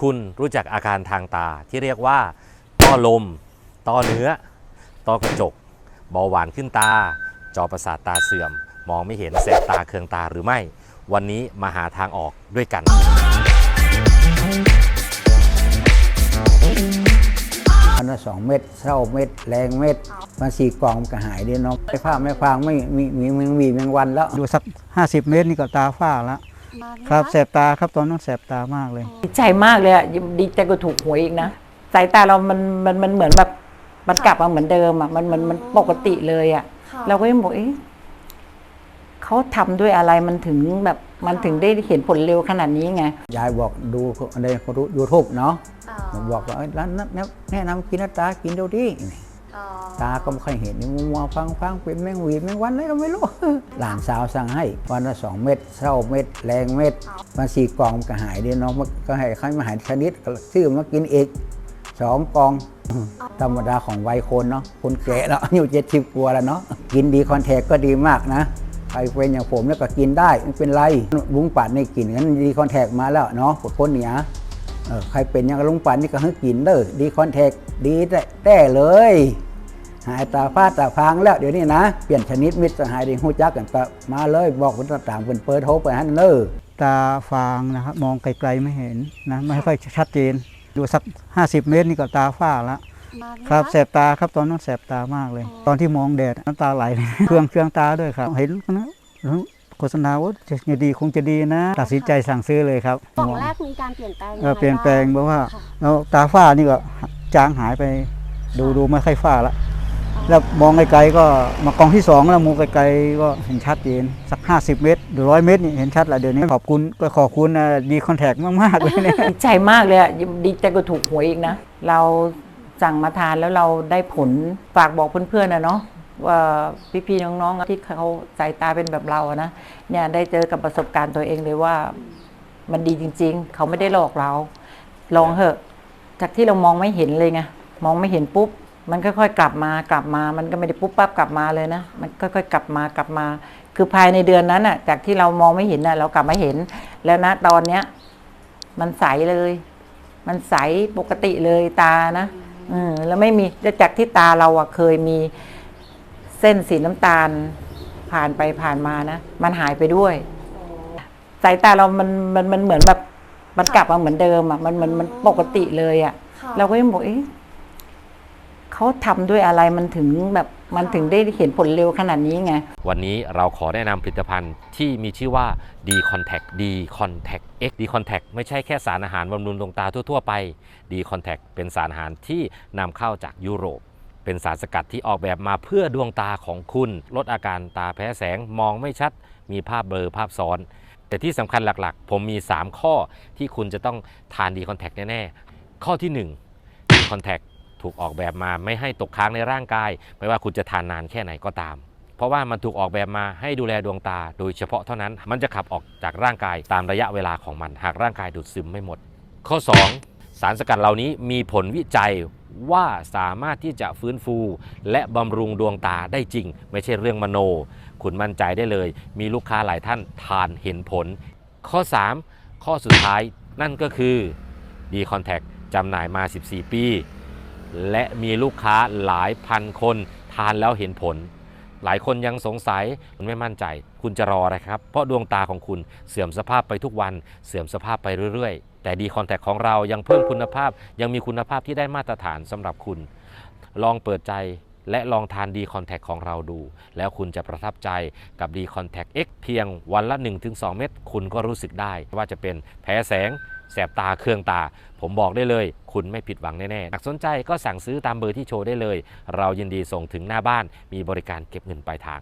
คุณรู้จักอาการทางตาที่เรียกว่า ต้อลม ต้อเนื้อ ต้อกระจกเบาหวานขึ้นตา จอประสาทตาเสื่อม มองไม่เห็นแสบตาเคืองตาหรือไม่ วันนี้มาหาทางออกด้วยกัน อันละสองเม็ดเศร้าเม็ด แรงเม็ดมันสี่กล่องก็หายดีเนาะไม่ฟ้าไม่ฟางไม่มีมีมีมีแมงวันแล้ว อยู่สัก 50 เมตรนี่ก็ตาฝ้าแล้ว ครับแสบตาครับตอนนั้นแสบตามากเลย ดีใจมากเลยอะดีใจก็ถูกหวยอีกนะสายตาเรามันมันมันเหมือนแบบมันกลับมาเหมือนเดิมอะมันมันมันปกติเลยอะค่ะเราก็ยังบอกเอ๊ะเขาทำด้วยอะไรมันถึงแบบมันถึงได้เห็นผลเร็วขนาดนี้ไง ยายบอกดูในยูทูบเนาะอ๋อผมบอกว่าเอ้ยร้านนั้นแนะแนะนำกินนะตากินเดี๋ยวดิอ๋อ ตาก็ไม่ค่อยเห็นนี่มัวฟังฟังเป็นแมงหวีแมงวันอะไรเราไม่รู้ หลานสาวสั่งให้วันละสองเม็ดเศร้าเม็ดแรงเม็ดมันสี่กล่องมันก็หายดีเนาะมันก็ให้ใครมาหายชนิดก็ซื้อมากินอีกสองกล่องธรรมดาของวัยคนเนาะคนแก่แล้วอายุเจ็ดสิบกว่าแล้วเนาะกินดีคอนแทคก็ดีมากนะใครเป็นอย่างผมแล้วก็กินได้ไม่เป็นไรลุงปัดในกินงั้นดีคอนแทคมาแล้วเนาะคนเหนียเออใครเป็นอย่างลุงปัดนี่ก็ให้กินเด้อดีคอนแทคดีแต่แต่เลย หายตาฟ้าตาพางแล้วเดี๋ยวนี้นะ เปลี่ยนชนิดมิตรสหายดีหูจักกันก็มาเลยบอกคนต่างๆเป็นเปิดโทรไปฮันเนอร์ตาฟางนะครับมองไกลๆไม่เห็นนะไม่ค่อยชัดเจนอยู่สัก 50 เมตรนี่ก็ตาฝ้าแล้วมาไหมครับะแสบตาครับตอนนั้นแสบตามากเลย ตอนที่มองแดดน้ำตาไหลเลยเครื่องเครื่องตาด้วยครับ เห็นนะโฆษณาว่าจะดีคงจะดีนะ ตัดสินใจสั่งซื้อเลยครับกล่องแรกมีการเปลี่ยนแปลงเออเปลี่ยนแปลงเพราะว่าค่ะแล้วตาฝ้านี่ก็จางหายไปดูดูไม่ค่อยฝ้าละ แล้วมองไกลๆก็มากองที่สองแล้วมองไกลๆก็เห็นชัดเจนสัก 50 เมตรหรือร้อยเมตรนี่เห็นชัดล้วเดี๋ยวนี้ขอบคุณก็ขอบคุณดีคอนแทคมากๆเลยเนี่ยดีใจมากเลยอะดีใจก็ถูกหวยอีกนะ เราสั่งมาทานแล้วเราได้ผลฝากบอกเพื่อนๆนะเนาะว่าพี่ๆน้องๆที่เขาสายตาเป็นแบบเราอะนะเนี่ยได้เจอกับประสบการณ์ตัวเองเลยว่ามันดีจริง ๆ เขาไม่ได้หลอกเรา ลองเถอะ จากที่เรามองไม่เห็นเลยไงมองไม่เห็นปุ๊บ มันค่อยๆกลับมากลับมา มันก็ไม่ได้ปุ๊บปั๊บกลับมาเลยนะ มันค่อยๆกลับมากลับมา คือภายในเดือนนั้นน่ะ จากที่เรามองไม่เห็นน่ะ เรากลับมาเห็น แล้วนะตอนเนี้ย มันใสเลย มันใสปกติเลยตานะอืมแล้วไม่มีแล้วจากที่ตาเราอะเคยมีเส้นสีน้ำตาล ผ่านไปผ่านมานะมันหายไปด้วยสายตาเรามันมันมันเหมือนแบบ มันกลับมาเหมือนเดิมอะมันมันมันปกติเลยอะค่ะ เราก็ยังบอกเอ๊ะ เขาทำด้วยอะไรมันถึงแบบมันถึงได้เห็นผลเร็วขนาดนี้ไง วันนี้เราขอแนะนำผลิตภัณฑ์ที่มีชื่อว่า D Contact D Contact X D Contact ไม่ใช่แค่สารอาหารบำรุงดวงตาทั่ว ๆ ไป D Contact เป็นสารอาหารที่นำเข้าจากยุโรป เป็นสารสกัดที่ออกแบบมาเพื่อดวงตาของคุณ ลดอาการตาแพ้แสงมองไม่ชัด มีภาพเบลอภาพซ้อน แต่ที่สำคัญหลักๆ ผมมี 3 ข้อที่คุณจะต้องทาน D Contact แน่ๆ ข้อที่1 D Contact ถูกออกแบบมาไม่ให้ตกค้างในร่างกาย ไม่ว่าคุณจะทานนานแค่ไหนก็ตาม เพราะว่ามันถูกออกแบบมาให้ดูแลดวงตา โดยเฉพาะเท่านั้นมันจะขับออกจากร่างกายตามระยะเวลาของมัน หากร่างกายดูดซึมไม่หมด ข้อ 2 สารสกัดเหล่านี้มีผลวิจัยว่าสามารถที่จะฟื้นฟู และบำรุงดวงตาได้จริง ไม่ใช่เรื่องมโน คุณมั่นใจได้เลย มีลูกค้าหลายท่านทานเห็นผล ข้อ 3 ข้อสุดท้ายนั่นก็คือ D Contact จำหน่ายมา 14 ปี และมีลูกค้าหลายพันคนทานแล้วเห็นผล หลายคนยังสงสัยคุณไม่มั่นใจ คุณจะรออะไรครับ เพราะดวงตาของคุณเสื่อมสภาพไปทุกวัน เสื่อมสภาพไปเรื่อยๆ แต่ดีคอนแทคของเรายังเพิ่มคุณภาพ ยังมีคุณภาพที่ได้มาตรฐานสำหรับคุณ ลองเปิดใจและลองทานดีคอนแทคของเราดู แล้วคุณจะประทับใจกับดีคอนแทค X เพียงวันละ 1-2 เม็ดคุณก็รู้สึกได้ ว่าจะเป็นแพ้แสง แสบตาเครื่องตา ผมบอกได้เลย คุณไม่ผิดหวังแน่ๆหากสนใจก็สั่งซื้อตามเบอร์ที่โชว์ได้เลย เรายินดีส่งถึงหน้าบ้านมีบริการเก็บเงินปลายทาง